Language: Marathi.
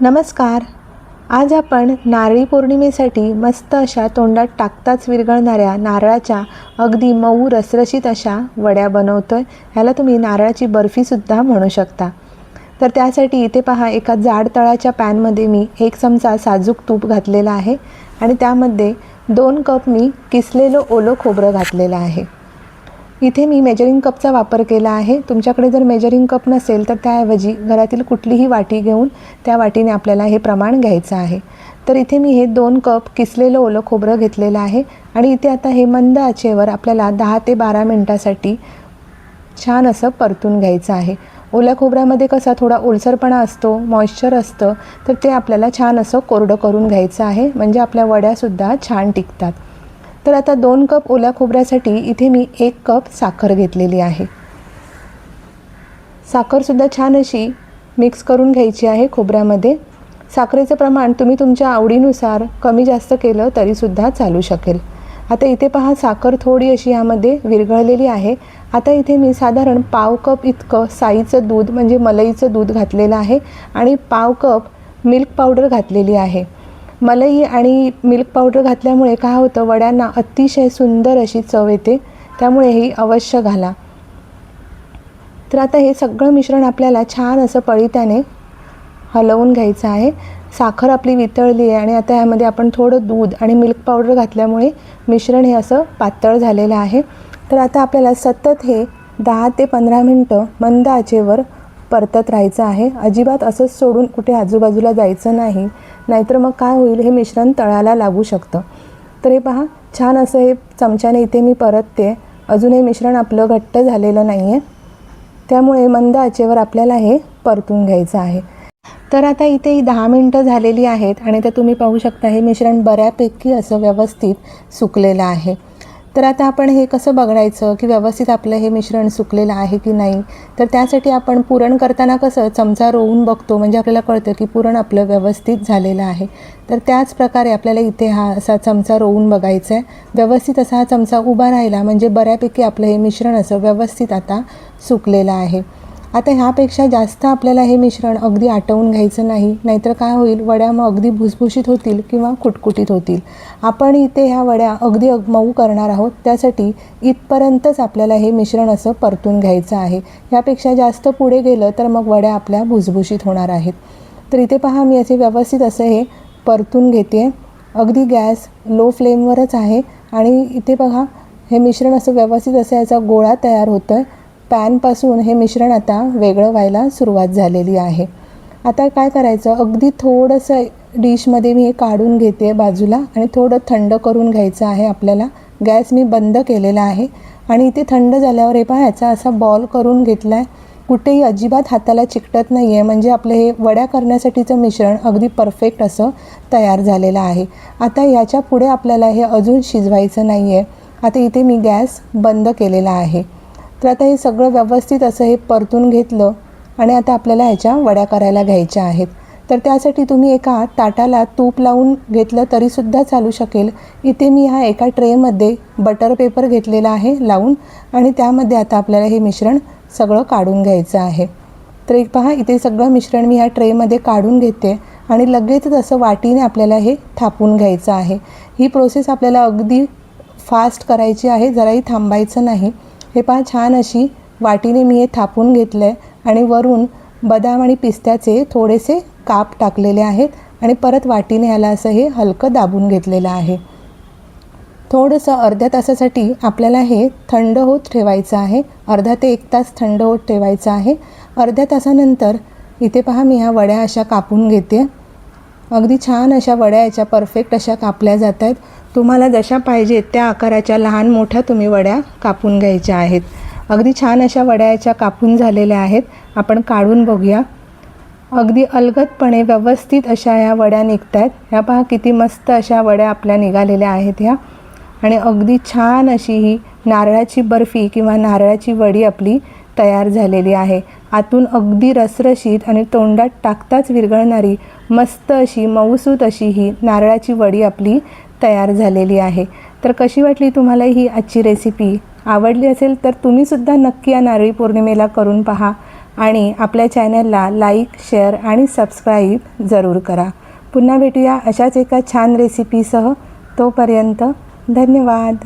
नमस्कार. आज आपण नारळी पौर्णिमेसाठी मस्त अशा तोंडात टाकताच विरघळणाऱ्या नारळाच्या अगदी मऊ रसरशीत अशा वड्या बनवतो आहे ह्याला तुम्ही नारळाची बर्फीसुद्धा म्हणू शकता. तर त्यासाठी इथे पहा एका जाड तळाच्या पॅनमध्ये मी एक चमचा साजूक तूप घातलेला आहे आणि त्यामध्ये दोन कप मी किसलेलं ओलं खोबरं घातलेलं आहे. इथे मी मेजरिंग कपचा वापर केला आहे. तुमच्याकडे जर मेजरिंग कप नसेल तर त्याऐवजी घरातील कुठलीही वाटी घेऊन त्या वाटीने आपल्याला हे प्रमाण घ्यायचं आहे. तर इथे मी हे दोन कप किसलेलं ओलं खोबरं घेतलेलं आहे आणि इथे आता हे मंद आचेवर आपल्याला दहा ते बारा मिनटासाठी छान असं परतून घ्यायचं आहे. ओल्या खोबऱ्यामध्ये कसा थोडा ओलसरपणा असतो मॉइश्चर असतं तर ते आपल्याला छान असं कोरडं करून घ्यायचं आहे. म्हणजे आपल्या वड्यासुद्धा छान टिकतात. तर आता दोन कप ओल्या खोबऱ्यासाठी इथे मी एक कप साखर घेतलेली आहे. साखरसुद्धा छान अशी मिक्स करून घ्यायची आहे खोबऱ्यामध्ये. साखरेचं प्रमाण तुम्ही तुमच्या आवडीनुसार कमी जास्त केलं तरीसुद्धा चालू शकेल. आता इथे पहा साखर थोडी अशी यामध्ये विरघळलेली आहे. आता इथे मी साधारण पाव कप इतकं साईचं दूध म्हणजे मलईचं दूध घातलेलं आहे आणि पाव कप मिल्क पावडर घातलेली आहे. मलई आणि मिल्क पावडर घातल्यामुळे काय होतं वड्यांना अतिशय सुंदर अशी चव येते त्यामुळे ही अवश्य घाला. तर आता हे सगळं मिश्रण आपल्याला छान असं पळीत्याने हलवून घ्यायचं आहे. साखर आपली वितळली आहे आणि आता यामध्ये आपण थोडं दूध आणि मिल्क पावडर घातल्यामुळे मिश्रण हे असं पातळ झालेलं आहे. तर आता आपल्याला सतत हे दहा ते पंधरा मिनटं मंद आचेवर परतत राहायचं आहे. अजिबात असंच सोडून कुठे आजूबाजूला जायचं नाही. नाहीतर मग काय होईल हे मिश्रण तळाला लागू शकतं. तर हे पहा छान असं हे चमच्याने इथे मी परतते. अजून हे मिश्रण आपलं घट्ट झालेलं नाही आहे त्यामुळे मंद आचेवर आपल्याला हे परतून घ्यायचं आहे. तर आता इथे ही दहा मिनटं झालेली आहेत आणि ते तुम्ही पाहू शकता हे मिश्रण बऱ्यापैकी असं व्यवस्थित सुकलेलं आहे. तर आता आपण हे कसं बघायचं? की व्यवस्थित आपलं हे मिश्रण सुकलेलं आहे की नाही? तर त्यासाठी आपण पुरण करताना कसं चमचा रोवून बघतो. म्हणजे आपल्याला कळतं की पुरण आपलं व्यवस्थित झालेलं आहे. तर त्याच प्रकारे आपल्याला इथे हा असा चमचा रोवून बघायचा आहे. व्यवस्थित असा हा चमचा उभा राहिला म्हणजे बऱ्यापैकी आपलं हे मिश्रण असं व्यवस्थित आता सुकलेलं आहे. आता ह्यापेक्षा जास्त आपल्याला हे मिश्रण अगदी आटवून घ्यायचं नाही. नाहीतर काय होईल? वड्या मग अगदी भुसभुशीत होतील किंवा कुटकुटीत होतील. आपण इथे ह्या वड्या अगदी मऊ करणार आहोत. त्यासाठी इथपर्यंतच आपल्याला हे मिश्रण असं परतून घ्यायचं आहे. ह्यापेक्षा जास्त पुढे गेलं तर मग वड्या आपल्या भुसभुशीत होणार आहेत. तर इथे पहा मी असे व्यवस्थित असं हे परतून घेते. अगदी गॅस लो फ्लेमवरच आहे. आणि इथे बघा हे मिश्रण असं व्यवस्थित असं याचा गोळा तयार होतं आहे पॅनपासून हे मिश्रण आता वेगळं व्हायला सुरुवात झालेली आहे. आता काय करायचं? अगदी थोडंसं डिशमध्ये मी हे काढून घेते बाजूला आणि थोडं थंड करून घ्यायचं आहे आपल्याला. गॅस मी बंद केलेला आहे आणि इथे थंड झाल्यावर हे पहा ह्याचा असा बॉल करून घेतला आहे कुठेही अजिबात हाताला चिकटत नाही आहे म्हणजे आपलं हे वड्या करण्यासाठीचं मिश्रण अगदी परफेक्ट असं तयार झालेलं आहे. आता याच्यापुढे आपल्याला हे अजून शिजवायचं नाही आहे आता इथे मी गॅस बंद केलेला आहे. तर आता हे सगळं व्यवस्थित असं हे परतून घेतलं आणि आता आपल्याला ह्याच्या वड्या करायला घ्यायच्या आहेत. तर त्यासाठी तुम्ही एका ताटाला तूप लावून घेतलं तरीसुद्धा चालू शकेल. इथे मी ह्या एका ट्रेमध्ये बटर पेपर घेतलेला आहे लावून आणि त्यामध्ये आता आपल्याला हे मिश्रण सगळं काढून घ्यायचं आहे. तर एक पहा इथे सगळं मिश्रण मी ह्या ट्रेमध्ये काढून घेते आणि लगेचच असं वाटीने आपल्याला हे थापून घ्यायचं आहे. ही प्रोसेस आपल्याला अगदी फास्ट करायची आहे जराही थांबायचं नाही. हे पहा छान अशी वाटीने मी हे थापून घेतलं आहे आणि वरून बदाम आणि पिस्त्याचे थोडेसे काप टाकलेले आहेत आणि परत वाटीने ह्याला असं हे हलकं दाबून घेतलेलं आहे. थोडंसं अर्ध्या तासासाठी आपल्याला हे थंड होत ठेवायचं आहे. अर्धा ते एक तास थंड होत ठेवायचं आहे. अर्ध्या तासानंतर इथे पहा मी ह्या वड्या अशा कापून घेते. अगदी छान अशा वड्या याच्या परफेक्ट अशा कापल्या जात आहेत. तुम्हाला जशा पाहिजेत त्या आकाराच्या लहान मोठ्या तुम्ही वड्या कापून घ्यायच्या आहेत. अगदी छान अशा वड्या याच्या कापून झालेल्या आहेत. आपण काढून बघूया. अगदी अलगदपणे व्यवस्थित अशा ह्या वड्या निघत आहेत ह्या पहा किती मस्त अशा वड्या आपल्या निघालेल्या आहेत ह्या. आणि अगदी छान अशी ही नारळाची बर्फी किंवा नारळाची वडी आपली तयार झालेली आहे. आतून अगदी रसरशीत आणि तोंडात टाकताच विरघळणारी मस्त अशी मऊसूत अशी ही नारळाची वडी आपली तयार झालेली आहे. तर कशी वाटली तुम्हाला ही आजची रेसिपी आवडली असेल तर तुम्हीसुद्धा नक्की या नारळी पौर्णिमेला करून पहा आणि आपल्या चॅनलला लाईक शेअर आणि सबस्क्राईब जरूर करा. पुन्हा भेटूया अशाच एका छान रेसिपीसह तोपर्यंत धन्यवाद.